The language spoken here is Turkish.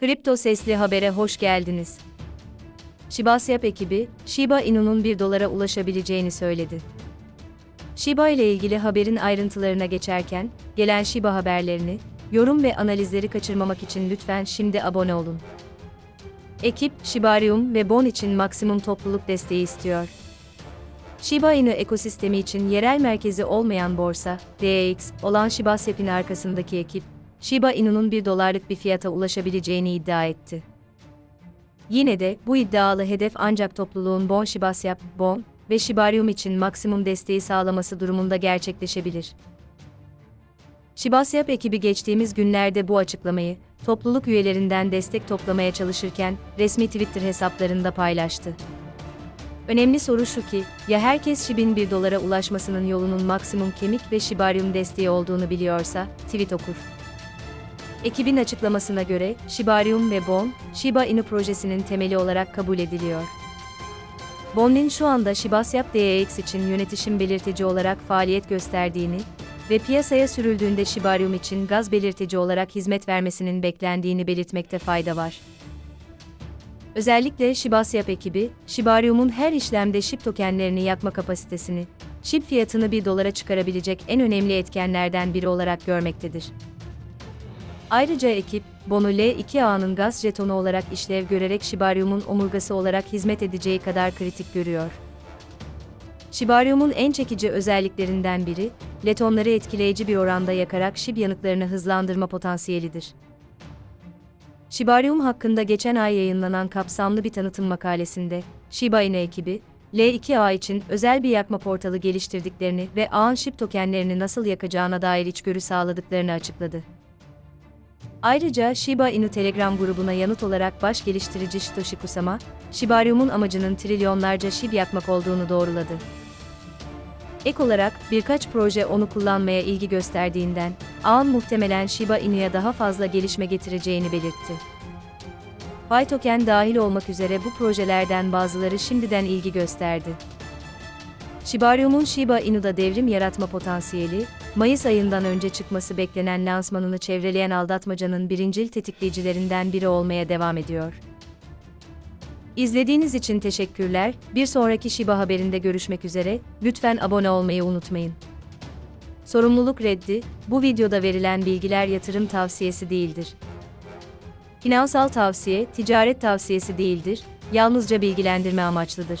Kripto Sesli Haber'e hoş geldiniz. Shibasyap ekibi, Shiba Inu'nun 1 dolara ulaşabileceğini söyledi. Shiba ile ilgili haberin ayrıntılarına geçerken, gelen Shiba haberlerini, yorum ve analizleri kaçırmamak için lütfen şimdi abone olun. Ekip, Shibarium ve Bon için maksimum topluluk desteği istiyor. Shiba Inu ekosistemi için yerel merkezi olmayan borsa, DEX, olan Shibasyap'in arkasındaki ekip, Shiba Inu'nun 1 dolarlık bir fiyata ulaşabileceğini iddia etti. Yine de bu iddialı hedef ancak topluluğun Bon Shibasyap, Bon ve Shibarium için maksimum desteği sağlaması durumunda gerçekleşebilir. Shibasyap ekibi geçtiğimiz günlerde bu açıklamayı, topluluk üyelerinden destek toplamaya çalışırken, resmi Twitter hesaplarında paylaştı. Önemli soru şu ki, ya herkes SHIB'in 1 dolara ulaşmasının yolunun maksimum kemik ve Shibarium desteği olduğunu biliyorsa, tweet okur. Ekibin açıklamasına göre, Shibarium ve Bon, Shiba Inu projesinin temeli olarak kabul ediliyor. Bon'un şu anda Shibasyap DEX için yönetişim belirtici olarak faaliyet gösterdiğini ve piyasaya sürüldüğünde Shibarium için gaz belirtici olarak hizmet vermesinin beklendiğini belirtmekte fayda var. Özellikle Shibasyap ekibi, Shibarium'un her işlemde SHIB tokenlerini yakma kapasitesini, SHIB fiyatını 1 dolara çıkarabilecek en önemli etkenlerden biri olarak görmektedir. Ayrıca ekip, Bono L2 ağının gaz jetonu olarak işlev görerek Shibarium'un omurgası olarak hizmet edeceği kadar kritik görüyor. Shibarium'un en çekici özelliklerinden biri, letonları etkileyici bir oranda yakarak SHIB yanıklarını hızlandırma potansiyelidir. Shibarium hakkında geçen ay yayınlanan kapsamlı bir tanıtım makalesinde, Shiba Inu ekibi, L2A için özel bir yakma portalı geliştirdiklerini ve ağın SHIB tokenlerini nasıl yakacağına dair içgörü sağladıklarını açıkladı. Ayrıca Shiba Inu Telegram grubuna yanıt olarak baş geliştirici Satoshi Kusama, Shibarium'un amacının trilyonlarca SHIB yakmak olduğunu doğruladı. Ek olarak birkaç proje onu kullanmaya ilgi gösterdiğinden, ağın muhtemelen Shiba Inu'ya daha fazla gelişme getireceğini belirtti. Bytoken dahil olmak üzere bu projelerden bazıları şimdiden ilgi gösterdi. Shibarium'un Shiba Inu'da devrim yaratma potansiyeli, Mayıs ayından önce çıkması beklenen lansmanını çevreleyen aldatmacanın birincil tetikleyicilerinden biri olmaya devam ediyor. İzlediğiniz için teşekkürler. Bir sonraki Shiba haberinde görüşmek üzere. Lütfen abone olmayı unutmayın. Sorumluluk reddi, bu videoda verilen bilgiler yatırım tavsiyesi değildir. Finansal tavsiye, ticaret tavsiyesi değildir, yalnızca bilgilendirme amaçlıdır.